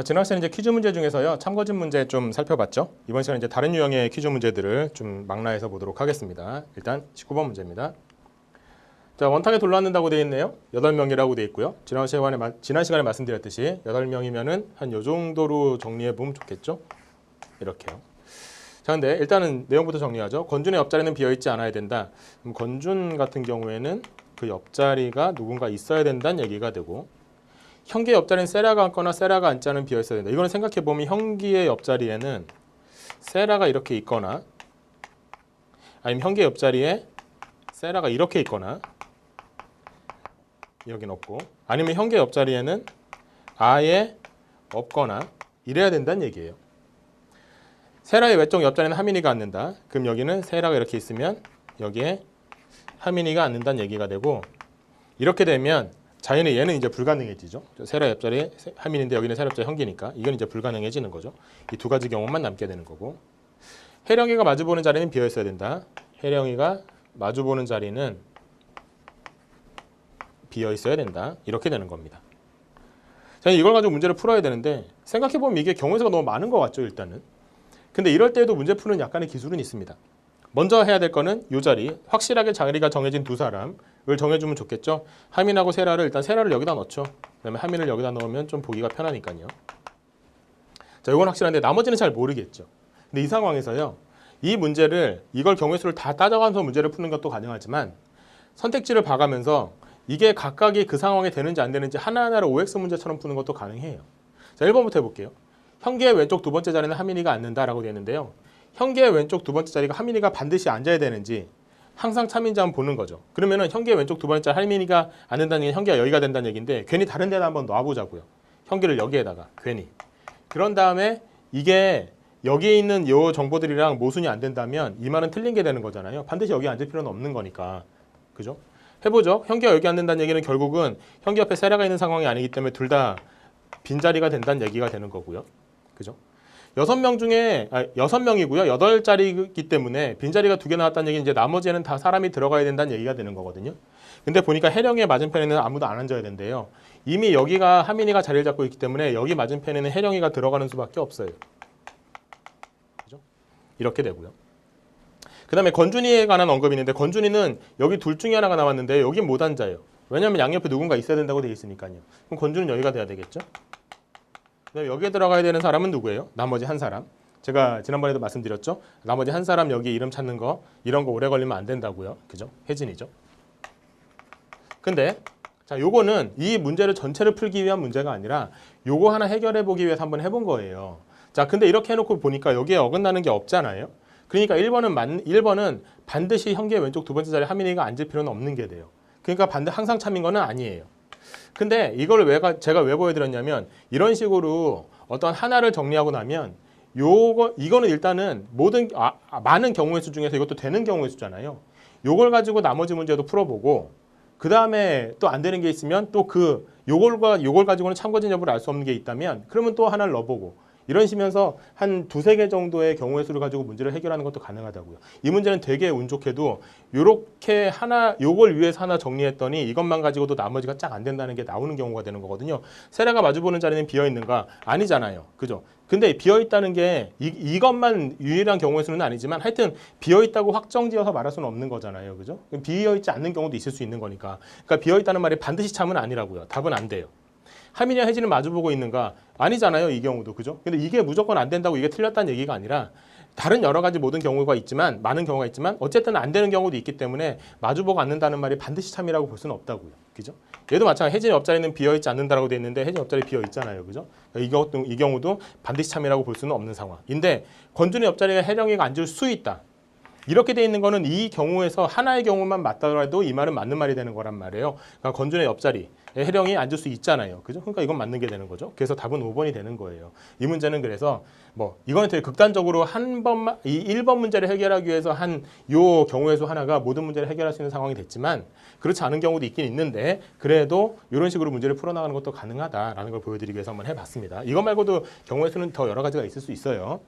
자, 지난 시간에 이제 퀴즈 문제 중에서요. 참고진 문제 좀 살펴봤죠. 이번 시간에 이제 다른 유형의 퀴즈 문제들을 좀 망라해서 보도록 하겠습니다. 일단 19번 문제입니다. 자, 원탁에 돌아앉는다고 되어 있네요. 8명이라고 되어 있고요. 지난 시간에 마- 지난 시간에 말씀드렸듯이 8명이면은 한 요 정도로 정리해 보면 좋겠죠. 이렇게요. 자, 근데 일단은 내용부터 정리하죠. 건준의 옆자리는 비어 있지 않아야 된다. 그럼 건준 같은 경우에는 그 옆자리가 누군가 있어야 된다는 얘기가 되고 형기 옆자리는 세라가 앉거나 세라가 않은 비어 있어야 된다. 이거는 생각해 보면 형기의 옆자리에는 세라가 이렇게 있거나 아니면 형기 옆자리에 세라가 이렇게 있거나 여긴 없고 아니면 형기 옆자리에는 아예 없거나 이래야 된다는 얘기예요. 세라의 외적 옆자리는 하민이가 앉는다. 그럼 여기는 세라가 이렇게 있으면 여기에 하민이가 앉는다는 얘기가 되고 이렇게 되면 자연의 얘는 이제 불가능해지죠. 세라 옆자리 하민인데 여기는 세라 옆자리 형기니까 이건 이제 불가능해지는 거죠. 이 두 가지 경우만 남게 되는 거고 해령이가 마주보는 자리는 비어 있어야 된다. 해령이가 마주보는 자리는 비어 있어야 된다. 이렇게 되는 겁니다. 자, 이걸 가지고 문제를 풀어야 되는데 생각해 보면 이게 경우 수가 너무 많은 것 같죠, 일단은. 근데 이럴 때에도 문제 푸는 약간의 기술은 있습니다. 먼저 해야 될 거는 이 자리 확실하게 자리가 정해진 두 사람을 정해주면 좋겠죠. 하민하고 세라를 일단 세라를 여기다 넣죠. 그다음에 하민을 여기다 넣으면 좀 보기가 편하니까요. 자, 이건 확실한데 나머지는 잘 모르겠죠. 근데 이 상황에서요, 이 문제를 이걸 경우의 수를 다 따져가면서 문제를 푸는 것도 가능하지만 선택지를 봐가면서 이게 각각이 그 상황에 되는지 안 되는지 하나하나를 OX 문제처럼 푸는 것도 가능해요. 자, 1번부터 해볼게요. 형계의 왼쪽 두 번째 자리는 하민이가 앉는다라고 되어 있는데요. 형계의 왼쪽 두 번째 자리가 하민이가 반드시 앉아야 되는지 항상 참인지 한번 보는 거죠. 그러면은 형계의 왼쪽 두 번째 자리 하민이가 앉는다는 게 형계가 여기가 된다는 얘기인데 괜히 다른 데다 한번 놔보자고요. 형계를 여기에다가 괜히. 그런 다음에 이게 여기에 있는 요 정보들이랑 모순이 안 된다면 이 말은 틀린 게 되는 거잖아요. 반드시 여기 앉을 필요는 없는 거니까. 그죠? 해보죠. 형계가 여기 앉는다는 얘기는 결국은 형계 옆에 세라가 있는 상황이 아니기 때문에 둘 다 빈자리가 된다는 얘기가 되는 거고요. 그죠? 여섯 명 중에 아, 여섯 명이고요. 여덟 자리이기 때문에 빈자리가 두 개 나왔다는 얘기는 이제 나머지는 다 사람이 들어가야 된다는 얘기가 되는 거거든요. 근데 보니까 해령의 맞은편에는 아무도 안 앉아야 된대요. 이미 여기가 하민이가 자리를 잡고 있기 때문에 여기 맞은편에는 해령이가 들어가는 수밖에 없어요. 그죠? 이렇게 되고요. 그 다음에 건준이에 관한 언급이 있는데 건준이는 여기 둘 중에 하나가 나왔는데 여기 못 앉아요. 왜냐하면 양옆에 누군가 있어야 된다고 돼 있으니까요. 그럼 건준은 여기가 돼야 되겠죠? 그다음에 여기에 들어가야 되는 사람은 누구예요? 나머지 한 사람. 제가 지난번에도 말씀드렸죠. 나머지 한 사람 여기 이름 찾는 거 이런 거 오래 걸리면 안 된다고요. 그죠? 혜진이죠. 근데 자, 요거는 이 문제를 전체를 풀기 위한 문제가 아니라 요거 하나 해결해 보기 위해서 한번 해본 거예요. 자, 근데 이렇게 해놓고 보니까 여기에 어긋나는 게 없잖아요. 그러니까 1번은 만 1번은 반드시 형계 왼쪽 두 번째 자리 하민이가 앉을 필요는 없는 게 돼요. 그러니까 반드 항상 참인 거는 아니에요. 근데 이걸 왜 가- 제가 왜 보여드렸냐면 이런 식으로 어떤 하나를 정리하고 나면 요거 이거는 일단은 모든 아, 아, 많은 경우의 수 중에서 이것도 되는 경우의 수잖아요. 요걸 가지고 나머지 문제도 풀어보고 그 다음에 또 안 되는 게 있으면 또 그 요걸과 요걸 가지고는 참고진 여부를 알 수 없는 게 있다면 그러면 또 하나를 넣어보고 이런 식면서 한 두세 개 정도의 경우의 수를 가지고 문제를 해결하는 것도 가능하다고요. 이 문제는 되게 운 좋게도 요렇게 하나 요걸 위해서 하나 정리했더니 이것만 가지고도 나머지가 쫙 안 된다는 게 나오는 경우가 되는 거거든요. 세라가 마주보는 자리는 비어 있는가? 아니잖아요. 그죠? 근데 비어 있다는 게 이, 이것만 유일한 경우의 수는 아니지만 하여튼 비어 있다고 확정지어서 말할 수는 없는 거잖아요. 그죠? 비어 있지 않는 경우도 있을 수 있는 거니까. 그러니까 비어 있다는 말이 반드시 참은 아니라고요. 답은 안 돼요. 하민이와 혜진은 마주보고 있는가? 아니잖아요. 이 경우도. 그죠? 근데 이게 무조건 안 된다고 이게 틀렸다는 얘기가 아니라 다른 여러 가지 모든 경우가 있지만 많은 경우가 있지만 어쨌든 안 되는 경우도 있기 때문에 마주보고 앉는다는 말이 반드시 참이라고 볼 수는 없다고요. 그죠? 얘도 마찬가지 혜진 옆자리는 비어 있지 않는다라고 돼 있는데 혜진 옆자리 비어 있잖아요. 그죠? 이것도 이 경우도 반드시 참이라고 볼 수는 없는 상황인데 건준의 옆자리에 혜령이가 앉을 수 있다. 이렇게 돼 있는 거는 이 경우에서 하나의 경우만 맞더라도 이 말은 맞는 말이 되는 거란 말이에요. 그러니까 건준의 옆자리 해령이 앉을 수 있잖아요. 그죠? 그러니까 이건 맞는 게 되는 거죠. 그래서 답은 5번이 되는 거예요. 이 문제는 그래서 뭐 이거는 되게 극단적으로 한 번만 이 1번 문제를 해결하기 위해서 한 요 경우의 수 하나가 모든 문제를 해결할 수 있는 상황이 됐지만 그렇지 않은 경우도 있긴 있는데 그래도 이런 식으로 문제를 풀어나가는 것도 가능하다라는 걸 보여드리기 위해서 한번 해봤습니다. 이거 말고도 경우의 수는 더 여러 가지가 있을 수 있어요.